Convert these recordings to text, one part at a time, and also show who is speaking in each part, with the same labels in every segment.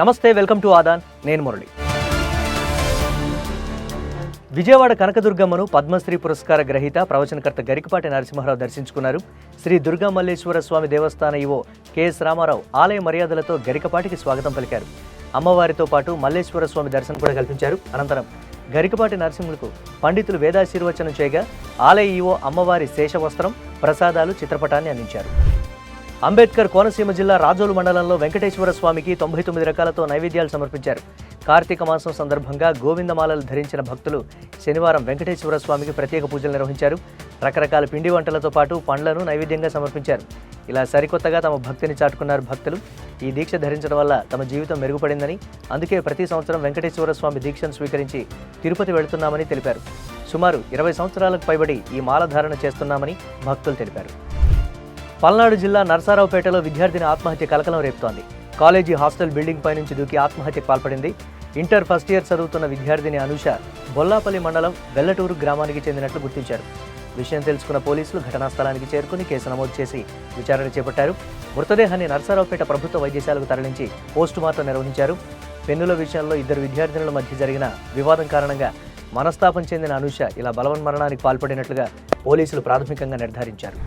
Speaker 1: నమస్తే welcome to Aadan. నేను మురళి. విజయవాడ కనకదుర్గమ్మను పద్మశ్రీ పురస్కార గ్రహీత ప్రవచనకర్త గరికపాటి నరసింహారావు దర్శించుకున్నారు. శ్రీ దుర్గా మల్లేశ్వర స్వామి దేవస్థాన ఇవో కెఎస్ రామారావు ఆలయ మర్యాదలతో గరికపాటికి స్వాగతం పలికారు. అమ్మవారితో పాటు మల్లేశ్వర స్వామి దర్శనం కూడా కల్పించారు. అనంతరం గరికపాటి నరసింహులకు పండితులు వేదాశీర్వచనం చేయగా ఆలయ ఈవో అమ్మవారి శేషవస్త్రం ప్రసాదాలు చిత్రపటాన్ని అందించారు. అంబేద్కర్ కోనసీమ జిల్లా రాజోలు మండలంలో వెంకటేశ్వర స్వామికి తొంభై తొమ్మిది రకాలతో నైవేద్యాలు సమర్పించారు. కార్తీక మాసం సందర్భంగా గోవిందమాలలు ధరించిన భక్తులు శనివారం వెంకటేశ్వర స్వామికి ప్రత్యేక పూజలు నిర్వహించారు. రకరకాల పిండి వంటలతో పాటు పండ్లను నైవేద్యంగా సమర్పించారు. ఇలా సరికొత్తగా తమ భక్తిని చాటుకున్నారు భక్తులు. ఈ దీక్ష ధరించడం వల్ల తమ జీవితం మెరుగుపడిందని అందుకే ప్రతి సంవత్సరం వెంకటేశ్వర స్వామి దీక్షను స్వీకరించి తిరుపతి వెళుతున్నామని తెలిపారు. సుమారు ఇరవై సంవత్సరాలకు పైబడి ఈ మాల ధారణ చేస్తున్నామని భక్తులు తెలిపారు. పల్నాడు జిల్లా నరసారావుపేటలో విద్యార్థిని ఆత్మహత్య కలకలం రేపుతోంది. కాలేజీ హాస్టల్ బిల్డింగ్ పై నుంచి దూకి ఆత్మహత్యకు పాల్పడింది. ఇంటర్ ఫస్ట్ ఇయర్ చదువుతున్న విద్యార్థిని అనుష బొల్లాపల్లి మండలం వెల్లటూరు గ్రామానికి చెందినట్లు గుర్తించారు. విషయం తెలుసుకున్న పోలీసులు ఘటనా స్థలానికి చేరుకుని కేసు నమోదు చేసి విచారణ చేపట్టారు. మృతదేహాన్ని నరసారావుపేట ప్రభుత్వ వైద్యశాలకు తరలించి పోస్టుమార్టం నిర్వహించారు. పెన్నుల విషయంలో ఇద్దరు విద్యార్థినుల మధ్య జరిగిన వివాదం కారణంగా మనస్తాపం చెందిన అనుష ఇలా బలవన్మరణానికి పాల్పడినట్లుగా పోలీసులు ప్రాథమికంగా నిర్ధారించారు.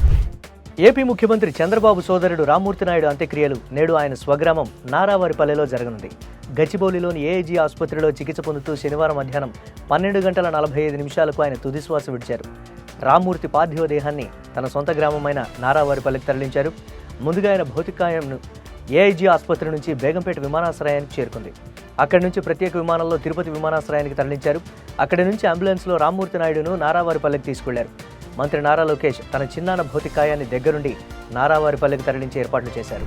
Speaker 1: ఏపీ ముఖ్యమంత్రి చంద్రబాబు సోదరుడు రామ్మూర్తి నాయుడు అంత్యక్రియలు నేడు ఆయన స్వగ్రామం నారావారిపల్లెలో జరగనుంది. గచ్చిబౌలిలోని ఏఐజీ ఆసుపత్రిలో చికిత్స పొందుతూ శనివారం మధ్యాహ్నం పన్నెండు గంటల నలభై ఐదు నిమిషాలకు ఆయన తుదిశ్వాస విడిచారు. రామ్మూర్తి పార్థివ దేహాన్ని తన సొంత గ్రామమైన నారావారిపల్లెకి తరలించారు. ముందుగా ఆయన భౌతికాయంను ఏఐజీ ఆసుపత్రి నుంచి బేగంపేట విమానాశ్రయానికి చేరుకుంది. అక్కడి నుంచి ప్రత్యేక విమానంలో తిరుపతి విమానాశ్రయానికి తరలించారు. అక్కడి నుంచి అంబులెన్స్లో రామ్మూర్తి నాయుడును నారావారిపల్లెకి తీసుకెళ్ళారు. మంత్రి నారా లోకేష్ తన చిన్నాన్న భౌతికాయాన్ని దగ్గరుండి నారావారిపల్లెకి తరలించే ఏర్పాట్లు చేశారు.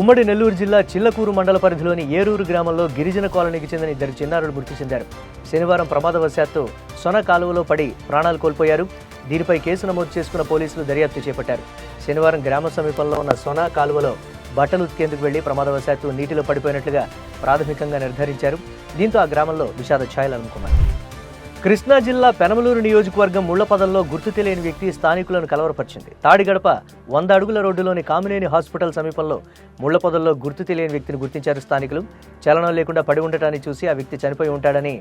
Speaker 1: ఉమ్మడి నెల్లూరు జిల్లా చిల్లకూరు మండల పరిధిలోని ఏరూరు గ్రామంలో గిరిజన కాలనీకి చెందిన ఇద్దరు చిన్నారులు మృతి చెందారు. శనివారం ప్రమాదవశాత్తు సొన కాలువలో పడి ప్రాణాలు కోల్పోయారు. దీనిపై కేసు నమోదు చేసుకున్న పోలీసులు దర్యాప్తు చేపట్టారు. శనివారం గ్రామ సమీపంలో ఉన్న సొన కాలువలో బట్టలు ఉతికేందుకు వెళ్ళి ప్రమాదవశాత్తు నీటిలో పడిపోయినట్లుగా ప్రాథమికంగా నిర్ధారించారు. దీంతో ఆ గ్రామంలో విషాద ఛాయలు అనుకున్నారు కృష్ణా జిల్లా పెనమలూరు నియోజకవర్గం ముళ్ళపదంలో గుర్తు తెలియని వ్యక్తి స్థానికులను కలవరపరిచింది. తాడిగడప వంద అడుగుల రోడ్డులోని కామినేని హాస్పిటల్ సమీపంలో ముళ్ళపదంలో గుర్తు తెలియని వ్యక్తిని గుర్తించారు స్థానికులు. చలనం లేకుండా పడి ఉండటాన్ని చూసి ఆ వ్యక్తి చనిపోయి ఉంటాడని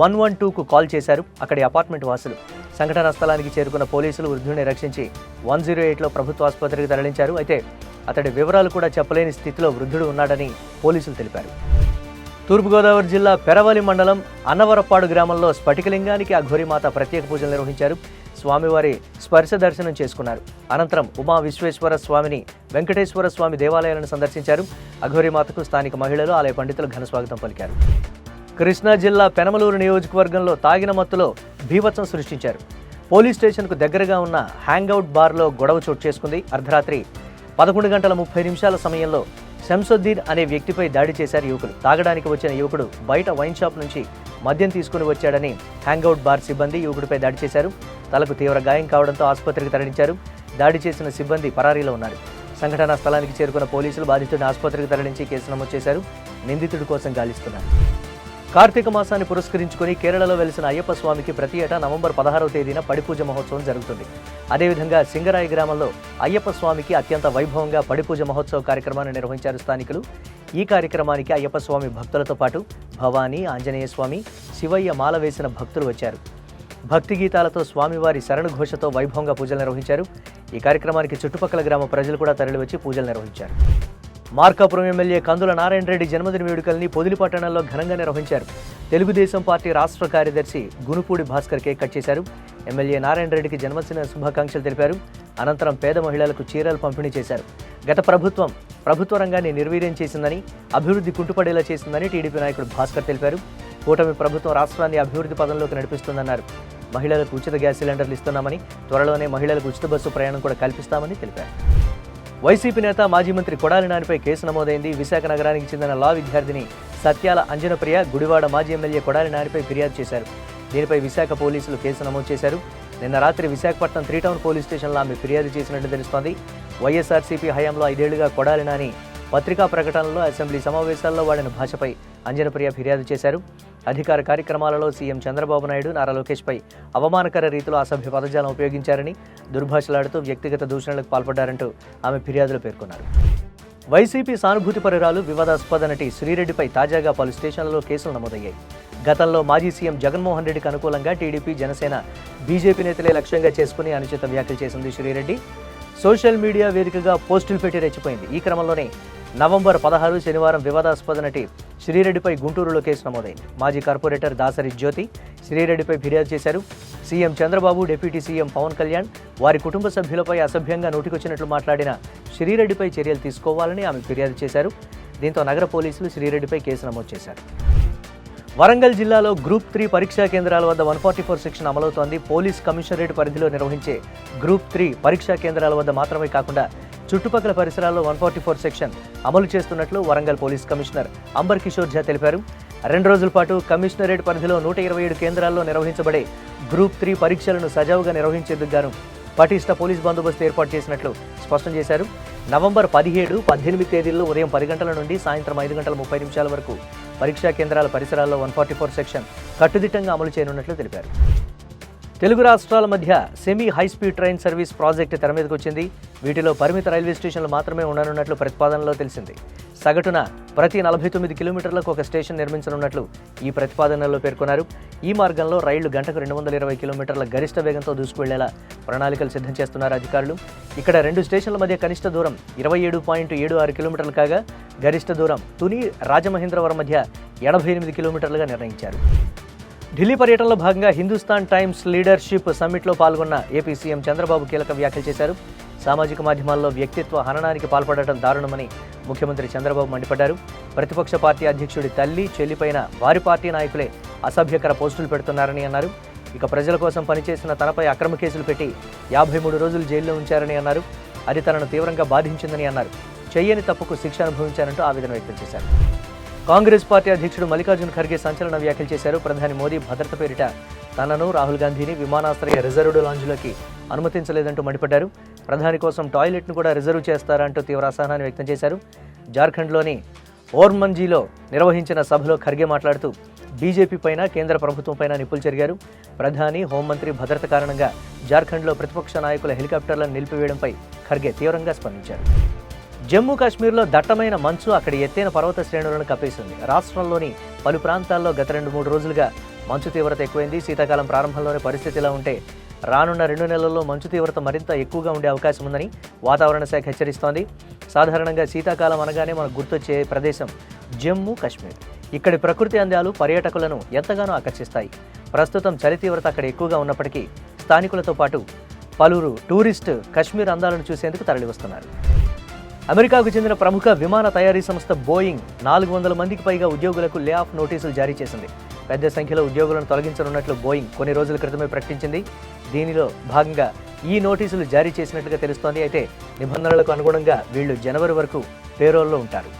Speaker 1: వన్ వన్ టూకు కాల్ చేశారు అక్కడి అపార్ట్మెంట్ వాసులు. సంఘటనా స్థలానికి చేరుకున్న పోలీసులు వృద్ధుడిని రక్షించి వన్ జీరో ఎయిట్లో ప్రభుత్వ ఆసుపత్రికి తరలించారు. అయితే అతడి వివరాలు కూడా చెప్పలేని స్థితిలో వృద్ధుడు ఉన్నాడని పోలీసులు తెలిపారు. తూర్పుగోదావరి జిల్లా పెరవలి మండలం అన్నవరపాడు గ్రామంలో స్ఫటికలింగానికి అఘోరిమాత ప్రత్యేక పూజలు నిర్వహించారు. స్వామివారి స్పర్శ దర్శనం చేసుకున్నారు. అనంతరం ఉమా విశ్వేశ్వర స్వామిని వెంకటేశ్వర స్వామి దేవాలయాలను సందర్శించారు. అఘోరిమాతకు స్థానిక మహిళలు ఆలయ పండితులు ఘన స్వాగతం పలికారు. కృష్ణా జిల్లా పెనమలూరు నియోజకవర్గంలో తాగిన మత్తులో భీభత్సం సృష్టించారు. పోలీస్ స్టేషన్కు దగ్గరగా ఉన్న హ్యాంగ్అవుట్ బార్లో గొడవ చోటు చేసుకుంది. అర్ధరాత్రి పదకొండు గంటల ముప్పై నిమిషాల సమయంలో శంసుద్దీన్ అనే వ్యక్తిపై దాడి చేశారు యువకులు. తాగడానికి వచ్చిన యువకుడు బయట వైన్ షాప్ నుంచి మద్యం తీసుకుని వచ్చాడని హ్యాంగ్అవుట్ బార్ సిబ్బంది యువకుడిపై దాడి చేశారు. తలకు తీవ్ర గాయం కావడంతో ఆసుపత్రికి తరలించారు. దాడి చేసిన సిబ్బంది పరారీలో ఉన్నారు. సంఘటనా స్థలానికి చేరుకున్న పోలీసులు బాధితుడిని ఆసుపత్రికి తరలించి కేసు నమోదు చేశారు. నిందితుడి కోసం గాలిస్తున్నారు. కార్తీక మాసాన్ని పురస్కరించుకుని కేరళలో వెలిసిన అయ్యప్ప స్వామికి ప్రతి ఏటా నవంబర్ పదహారవ తేదీన పడిపూజ మహోత్సవం జరుగుతుంది. అదేవిధంగా సింగరాయి గ్రామంలో అయ్యప్ప స్వామికి అత్యంత వైభవంగా పడిపూజ మహోత్సవ కార్యక్రమాన్ని నిర్వహించారు స్థానికులు. ఈ కార్యక్రమానికి అయ్యప్ప స్వామి భక్తులతో పాటు భవానీ ఆంజనేయ స్వామి శివయ్య మాల వేసిన భక్తులు వచ్చారు. భక్తి గీతాలతో స్వామివారి శరణఘోషతో వైభవంగా పూజలు నిర్వహించారు. ఈ కార్యక్రమానికి చుట్టుపక్కల గ్రామ ప్రజలు కూడా తరలివచ్చి పూజలు నిర్వహించారు. మార్కాపురం ఎమ్మెల్యే కందుల నారాయణ రెడ్డి జన్మదిన వేడుకల్ని పొదిలి పట్టణంలో ఘనంగా నిర్వహించారు. తెలుగుదేశం పార్టీ రాష్ట్ర కార్యదర్శి గునుపూడి భాస్కర్ కేక్ కట్ చేశారు. ఎమ్మెల్యే నారాయణ రెడ్డికి జన్మదిన శుభాకాంక్షలు తెలిపారు. అనంతరం పేద మహిళలకు చీరలు పంపిణీ చేశారు. గత ప్రభుత్వం ప్రభుత్వ రంగాన్ని నిర్వీర్యం చేసిందని అభివృద్ధి కుంటుపడేలా చేసిందని టీడీపీ నాయకుడు భాస్కర్ తెలిపారు. కూటమి ప్రభుత్వం రాష్ట్రాన్ని అభివృద్ధి పదంలోకి నడిపిస్తుందన్నారు. మహిళలకు ఉచిత గ్యాస్ సిలిండర్లు ఇస్తున్నామని త్వరలోనే మహిళలకు ఉచిత బస్సు ప్రయాణం కూడా కల్పిస్తామని తెలిపారు. వైసీపీ నేత మాజీ మంత్రి కొడాలి నానిపై కేసు నమోదైంది. విశాఖ నగరానికి చెందిన లా విద్యార్థిని సత్యాల అంజనప్రియ గుడివాడ మాజీ ఎమ్మెల్యే కొడాలి నానిపై ఫిర్యాదు చేశారు. దీనిపై విశాఖ పోలీసులు కేసు నమోదు చేశారు. నిన్న రాత్రి విశాఖపట్నం త్రీ టౌన్ పోలీస్ స్టేషన్లో ఆమె ఫిర్యాదు చేసినట్టు తెలుస్తోంది. వైఎస్ఆర్సీపీ హయాంలో ఐదేళ్ళుగా కొడాలి నాని పత్రికా ప్రకటనలో అసెంబ్లీ సమావేశాల్లో వాడిన భాషపై అంజనప్రియ ఫిర్యాదు చేశారు. అధికార కార్యక్రమాలలో సీఎం చంద్రబాబు నాయుడు నారా లోకేష్పై అవమానకర రీతిలో అసభ్య పదజాలం ఉపయోగించారని దుర్భాషలాడుతూ వ్యక్తిగత దూషణలకు పాల్పడ్డారంటూ ఆమె ఫిర్యాదులో పేర్కొన్నారు. వైసీపీ సానుభూతి పరురాలు వివాదాస్పద నటి శ్రీరెడ్డిపై తాజాగా పలు స్టేషన్లలో కేసులు నమోదయ్యాయి. గతంలో మాజీ సీఎం జగన్మోహన్ రెడ్డికి అనుకూలంగా టీడీపీ జనసేన బీజేపీ నేతలే లక్ష్యంగా చేసుకుని అనుచిత వ్యాఖ్యలు చేసింది శ్రీరెడ్డి. సోషల్ మీడియా వేదికగా పోస్టులు పెట్టి రెచ్చిపోయింది. ఈ క్రమంలోనే నవంబర్ పదహారు శనివారం వివాదాస్పద నటి శ్రీరెడ్డిపై గుంటూరులో కేసు నమోదైంది. మాజీ కార్పొరేటర్ దాసరి జ్యోతి శ్రీరెడ్డిపై ఫిర్యాదు చేశారు. CM Chandrababu deputy CM Pawan Kalyan వారి కుటుంబ సభ్యులపై అసభ్యంగా నోటికొచ్చినట్లు మాట్లాడిన శ్రీరెడ్డిపై చర్యలు తీసుకోవాలని ఆమె ఫిర్యాదు చేశారు. దీంతో నగర పోలీసులు శ్రీరెడ్డిపై కేసు నమోదు చేశారు. వరంగల్ జిల్లాలో గ్రూప్ త్రీ పరీక్షా కేంద్రాల వద్ద వన్ ఫార్టీ ఫోర్ సెక్షన్ అమలవుతోంది. పోలీస్ కమిషనరేట్ పరిధిలో నిర్వహించే గ్రూప్ త్రీ పరీక్షా కేంద్రాల వద్ద మాత్రమే కాకుండా చుట్టుపక్కల పరిసరాల్లో వన్ ఫార్టీ ఫోర్ సెక్షన్ అమలు చేస్తున్నట్లు వరంగల్ పోలీస్ కమిషనర్ అంబర్ కిషోర్ ఝా తెలిపారు. రెండు రోజుల పాటు కమిషనరేట్ పరిధిలో నూట ఇరవై ఏడు కేంద్రాల్లో నిర్వహించబడే గ్రూప్ త్రీ పరీక్షలను సజావుగా నిర్వహించేందుకు గాను పటిష్ట పోలీస్ బందోబస్తు ఏర్పాటు చేసినట్లు స్పష్టం చేశారు. నవంబర్ పదిహేడు పద్దెనిమిది తేదీల్లో ఉదయం పది గంటల నుండి సాయంత్రం ఐదు గంటల ముప్పై నిమిషాల వరకు పరీక్షా కేంద్రాల పరిసరాల్లో వన్ ఫార్టీ ఫోర్ సెక్షన్ కట్టుదిట్టంగా అమలు చేయనున్నట్లు తెలిపారు. తెలుగు రాష్ట్రాల మధ్య semi high speed train service project తెర మీదకు వచ్చింది. వీటిలో పరిమిత రైల్వే స్టేషన్లు మాత్రమే ఉండనున్నట్లు ప్రతిపాదనలో తెలిసింది. సగటున ప్రతి నలభై తొమ్మిది కిలోమీటర్లకు ఒక స్టేషన్ నిర్మించనున్నట్లు ఈ ప్రతిపాదనలో పేర్కొన్నారు. ఈ మార్గంలో రైళ్ళు గంటకు రెండు వందల ఇరవై కిలోమీటర్ల గరిష్ట వేగంతో దూసుకువెళ్ళేలా ప్రణాళికలు సిద్ధం చేస్తున్నారు అధికారులు. ఇక్కడ రెండు స్టేషన్ల మధ్య కనిష్ట దూరం ఇరవై ఏడు పాయింట్ ఏడు ఆరు కిలోమీటర్లు కాగా గరిష్ట దూరం తుని రాజమహేంద్రవరం మధ్య ఎనభై ఎనిమిది కిలోమీటర్లుగా నిర్ణయించారు. ఢిల్లీ పర్యటనలో భాగంగా హిందుస్థాన్ టైమ్స్ లీడర్షిప్ సమ్మిట్లో పాల్గొన్న ఏపీ సీఎం చంద్రబాబు కీలక వ్యాఖ్యలు చేశారు. సామాజిక మాధ్యమాల్లో వ్యక్తిత్వ హననానికి పాల్పడటం దారుణమని ముఖ్యమంత్రి చంద్రబాబు మండిపడ్డారు. ప్రతిపక్ష పార్టీ అధ్యక్షుడి తల్లి చెల్లిపైన వారి పార్టీ నాయకులే అసభ్యకర పోస్టులు పెడుతున్నారని అన్నారు. ఇక ప్రజల కోసం పనిచేసిన తనపై అక్రమ కేసులు పెట్టి యాభై మూడు రోజులు జైల్లో ఉంచారని అన్నారు. అది తనను తీవ్రంగా బాధించిందని అన్నారు. చెయ్యని తప్పుకు శిక్ష అనుభవించారంటూ ఆవేదన వ్యక్తం చేశారు. కాంగ్రెస్ పార్టీ అధ్యక్షుడు మల్లికార్జున్ ఖర్గే సంచలన వ్యాఖ్యలు చేశారు. ప్రధాని మోదీ భద్రత పేరిట తనను రాహుల్ గాంధీని విమానాశ్రయ రిజర్వ్డ్ లాంజ్లోకి అనుమతించలేదంటూ మండిపడ్డారు. ప్రధాని కోసం టాయిలెట్ను కూడా రిజర్వ్ చేస్తారంటూ తీవ్ర అసహనాన్ని వ్యక్తం చేశారు. జార్ఖండ్లోని ఓర్మంజీలో నిర్వహించిన సభలో ఖర్గే మాట్లాడుతూ బీజేపీ పైన కేంద్ర ప్రభుత్వం పైన నిప్పులు చెరిగారు. ప్రధాని హోంమంత్రి భద్రత కారణంగా జార్ఖండ్లో ప్రతిపక్ష నాయకుల హెలికాప్టర్లను నిలిపివేయడంపై ఖర్గే తీవ్రంగా స్పందించారు. జమ్మూ కాశ్మీర్లో దట్టమైన మంచు అక్కడి ఎత్తైన పర్వత శ్రేణులను కప్పేసింది. రాష్ట్రంలోని పలు ప్రాంతాల్లో గత రెండు మూడు రోజులుగా మంచు తీవ్రత ఎక్కువైంది. శీతాకాలం ప్రారంభంలోనే పరిస్థితి ఇలా ఉంటే రానున్న రెండు నెలల్లో మంచు తీవ్రత మరింత ఎక్కువగా ఉండే అవకాశం ఉందని వాతావరణ శాఖ హెచ్చరిస్తోంది. సాధారణంగా శీతాకాలం అనగానే మనకు గుర్తొచ్చే ప్రదేశం జమ్మూ కాశ్మీర్. ఇక్కడి ప్రకృతి అందాలు పర్యాటకులను ఎంతగానో ఆకర్షిస్తాయి. ప్రస్తుతం చలి తీవ్రత అక్కడ ఎక్కువగా ఉన్నప్పటికీ స్థానికులతో పాటు పలువురు టూరిస్ట్ కశ్మీర్ అందాలను చూసేందుకు తరలివస్తున్నారు. అమెరికాకు చెందిన ప్రముఖ విమాన తయారీ సంస్థ బోయింగ్ నాలుగు వందల మందికి పైగా ఉద్యోగులకు లే ఆఫ్ నోటీసులు జారీ చేసింది. పెద్ద సంఖ్యలో ఉద్యోగులను తొలగించనున్నట్లు బోయింగ్ కొన్ని రోజుల క్రితమే ప్రకటించింది. దీనిలో భాగంగా ఈ నోటీసులు జారీ చేసినట్లుగా తెలుస్తోంది. అయితే నిబంధనలకు అనుగుణంగా వీళ్ళు జనవరి వరకు పేరోల్లో ఉంటారు.